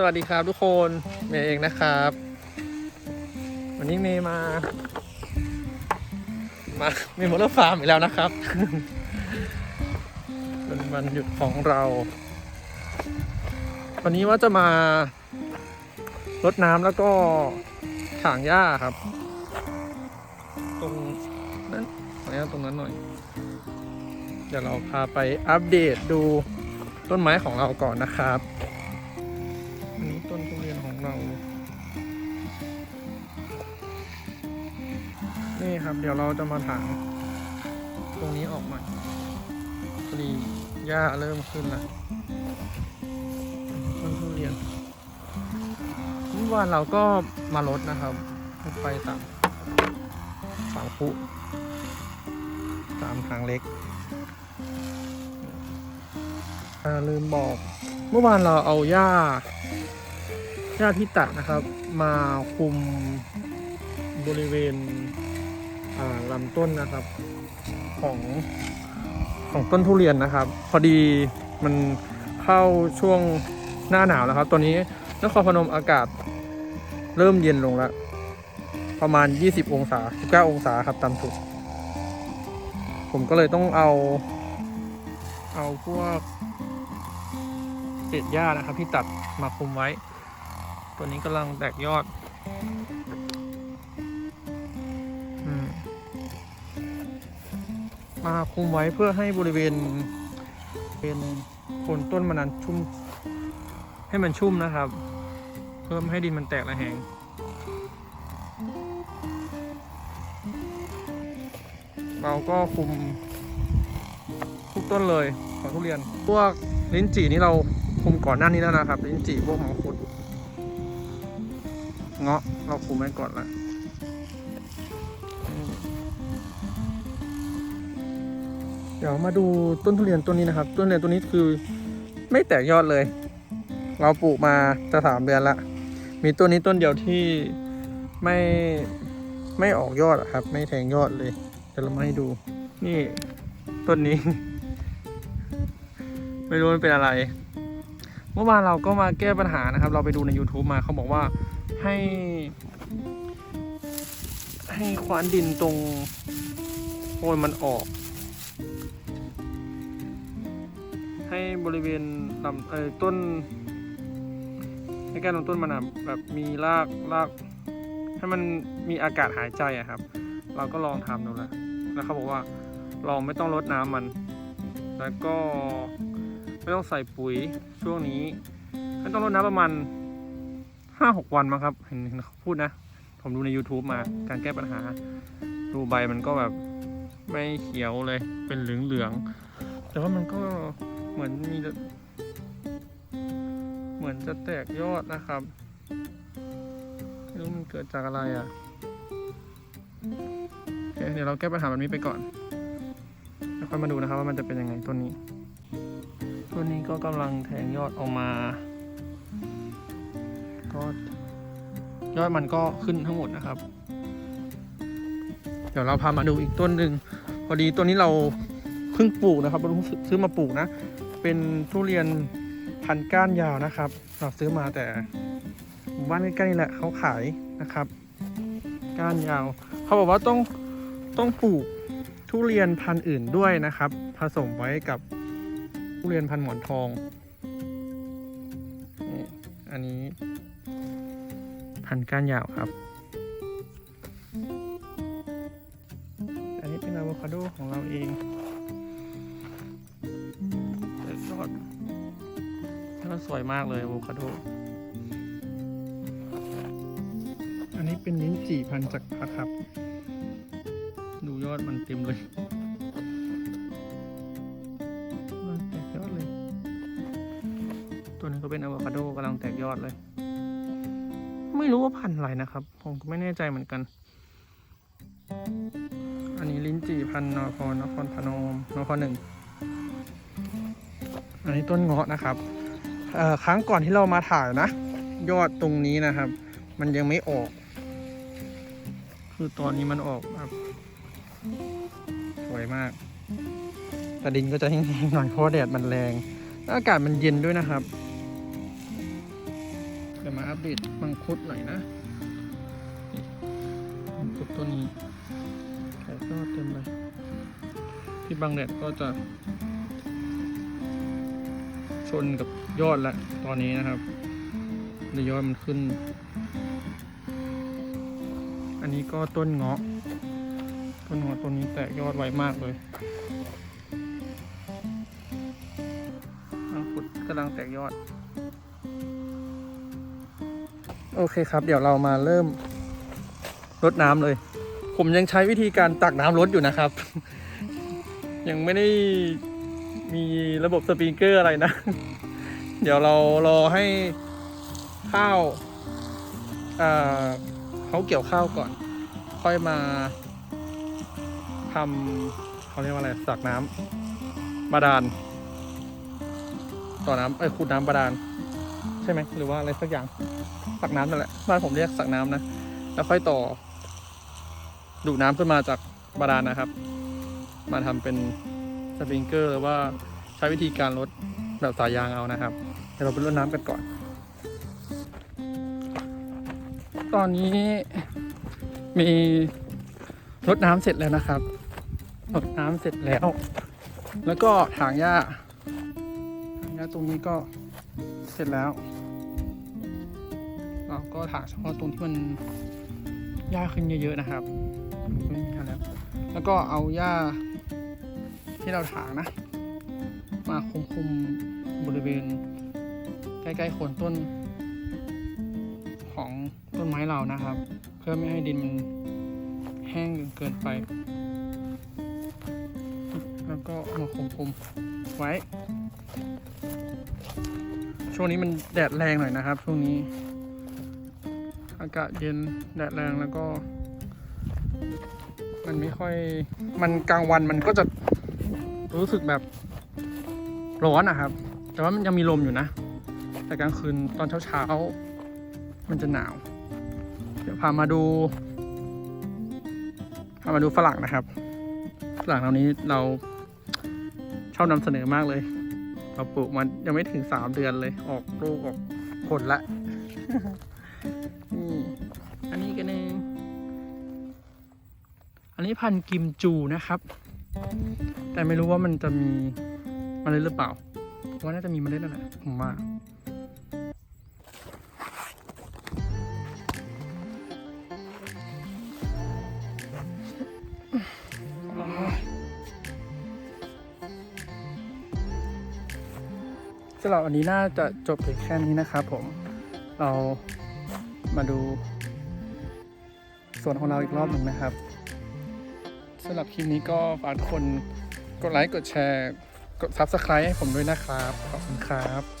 สวัสดีครับทุกคนเมย์เองนะครับ วันนี้เมย์มา มาเมย์มอเตอร์ฟาร์มอีกแล้วนะครับเป็นวันหยุดของเรา วันนี้ว่าจะมารดน้ำแล้วก็ถางหญ้าครับ ตรงนั้นออนุญาตรงนั้นหน่อย เดี๋ยวเราพาไปอัปเดตดูต้นไม้ของเราก่อนนะครับ ต้นทุเรียนของเรานี่ครับ เดี๋ยวเราจะมาถางตรงนี้ออกหม่พอดีหญ้าเริ่มขึ้นล้วต้นทุเรียนเมื่อวานเราก็มาลดนะครับไปตามฝั่งพุตามทางเล็กลืมบอก เมื่อวานเราเอาหญ้า ญ้าที่ตัดนะครับ มาคุมบริเวณลำต้นนะครับของของต้นทุเรียนนะครับ พอดีมันเข้าช่วงหน้าหนาวแล้วครับ ตอนนี้นครพนมอากาศเริ่มเย็นลงแล้ว ประมาณ 20 องศา 19 องศาครับต่ำสุด ผมก็เลยต้องเอา เอาพวกเศษหญ้านะครับที่ตัดมาคุมไว้ ตัวนี้กำลังแตกยอดอมมาคุมไว้เพื่อให้บริเวณ เป็นโคนต้นมันนั้นชุ่ม ให้มันชุ่มนะครับ เพื่อไม่ให้ดินมันแตกระแหงเราก็คุมทุกต้นเลยของทุเรียน พวกลิ้นจี่นี่เราคุมก่อนหน้านี้แล้วนะครับ ลิ้นจี่พวกมังคุด เงาะเราคุมไว้ก่อนละเดี๋ยวมาดูต้นทุเรียนต้นนี้นะครับ ต้นทุเรียนต้นนี้คือไม่แตกยอดเลย เราปลูกมาจะสามเดือนละ มีต้นนี้ต้นเดียวที่ไม่ไม่ออกยอดครับ ไม่แทงยอดเลยเดี๋ยวเรามาให้ดู นี่ต้นนี้ ไม่รู้มันเป็นอะไร เมื่อวานเราก็มาแก้ปัญหานะครับ เราไปดูใน YouTube มาเขาบอกว่า ให้ ให้ควานดินตรงโคนมันออก ให้บริเวณลำเออต้นให้แก้ลำต้นมันอะแบบมีรากรากให้มันมีอากาศหายใจอะครับ เราก็ลองทำดูแล้วแล้วเขาบอกว่าลองไม่ต้องรดน้ำมัน แล้วก็ไม่ต้องใส่ปุ๋ยช่วงนี้ไม่ต้องรดน้ำประมาณ ห้าหกวันมั้งครับ เห็นเห็นเขาพูดนะ ผมดูใน YouTube มาการแก้ปัญหา ดูใบมันก็แบบไม่เขียวเลย เป็นเหลืองเหลือง แต่ว่ามันก็เหมือนมี เหมือนจะแตกยอดนะครับไม่รู้มันเกิดจากอะไรอะโอเคเดี๋ยวเราแก้ปัญหาแบบนี้ไปก่อนแล้วค่อยมาดูนะครับว่ามันจะเป็นยังไงต้นนี้ ต้นนี้ก็กำลังแทงยอดออกมา ก็ยอดมันก็ขึ้นทั้งหมดนะครับ เดี๋ยวเราพามาดูอีกต้นหนึ่งพอดีต้นนี้เราเพิ่งปลูกนะครับเราซื้อมาปลูกนะ เป็นทุเรียนพันก้านยาวนะครับ เราซื้อมาแต่หมู่บ้านใกล้ๆนี่แหละเขาขายนะครับ ก้านยาว เขาบอกว่าต้องต้องปลูกทุเรียนพันธุ์อื่นด้วยนะครับ ผสมไว้กับทุเรียนพันธุ์หมอนทอง อันนี้ พันธุ์ก้านยาวครับ อันนี้เป็นอะโวคาโดของเราเองแต่ยอดยอดสวยมากเลยอะโวคาโด อันนี้เป็นลิ้นจี่พันธุ์จากรพรรดิครับ ดูยอดมันเต็มเลยแตกยอดเลยตัวนี้ก็เป็นอะโวคาโดกำลังแตกยอดเลย ไม่รู้ว่าพันธุ์อะไรนะครับ ผมก็ไม่แน่ใจเหมือนกัน อันนี้ลิ้นจี่พันนครนครพนมนครหนึ่ง อันนี้ต้นเงาะนะครับเอ่อครั้งก่อนที่เรามาถ่ายนะ ยอดตรงนี้นะครับ มันยังไม่ออก คือตอนนี้มันออกแบบสวยมาก แต่ดินก็จะแห้งๆหน่อยเพราะแดดมันแรงแล้วอากาศมันเย็นด้วยนะครับ เดตมังคุดหน่อยนะมังคุดต้นนี้แขกก็เต็มเลยที่บางแดดก็จะ ชนกับยอดล้วตอนนี้นะครับเดี๋ยวยอดมันขึ้น อันนี้ก็ต้นเงาะ ต้นเงาะต้นนี้แตกยอดไวมากเลยมังคุดกำลังแตกยอด โอเคครับ เดี๋ยวเรามาเริ่มรดน้ำเลย ผมยังใช้วิธีการตักน้ำรดอยู่นะครับ ยังไม่ได้มีระบบสปริงเกอร์อะไรนะ เดี๋ยวเรารอให้ข้าวเขาเกี่ยวข้าวก่อน ค่อยมาทำเขาเรียกว่าอะไรสักน้ำบาดาลต่อน้ำเอ้ยขุดน้ำบาดาล ช่ไหมหรือว่าอะไรสักอย่างสักน้ำนั่นแหละบ้านผมเรียกสักน้ำนะ แล้วค่อยต่อ ดูดน้ำขึ้นมาจากบาดาลนะครับ มาทำเป็นสปริงเกอร์หรือว่าใช้วิธีการลดแบบสายยางเอานะครับเดี๋ยวเราไปรดน้ำกันก่อน ตอนนี้มีรดน้ำเสร็จแล้วนะครับรดน้ำเสร็จแล้ว แล้วก็ถางหญ้าถางหญ้าตรงนี้ก็เสร็จแล้ว ก็ถางเฉพาะตรงที่มันหญ้าขึ้นเยอะๆนะครับนี่ครับแล้วก็เอาหญ้าที่เราถางนะ มาคุมคุมบริเวณ ใกล้ๆโคนต้น ของต้นไม้เรานะครับ เพื่อไม่ให้ดินมันแห้งเกินไป แล้วก็มาคุมคุมไว้ ช่วงนี้มันแดดแรงหน่อยนะครับ ช่วงนี้ อากาศเย็นแดดแรงแล้วก็ มันไม่ค่อย มันกลางวันมันก็จะรู้สึกแบบร้อนนะครับ แต่ว่ามันยังมีลมอยู่นะ แต่กลางคืนตอนเช้าๆ มันจะหนาว เดี๋ยวพามาดู พามาดูฝรั่งนะครับ ฝรั่งเหล่านี้เราชอบนำเสนอมากเลย เราปลูกมันยังไม่ถึงสามเดือนเลย ออกลูกออกผลละ นี่อันนี้กันเองอันนี้พันกิมจูนะครับ แต่ไม่รู้ว่ามันจะมีเมล็ดหรือเปล่าว่าน่าจะมีเมล็ดนั่นแหละผมว่าสำหรับวันนี้น่าจะจบเพียงแค่นี้นะครับผม เรา มาดูส่วนของเราอีกรอบหนึ่งนะครับสำหรับคลิปนี้ก็ฝากทุกคนกดไลค์ กดแชร์ กด Subscribe ให้ผมด้วยนะครับ ขอบคุณครับ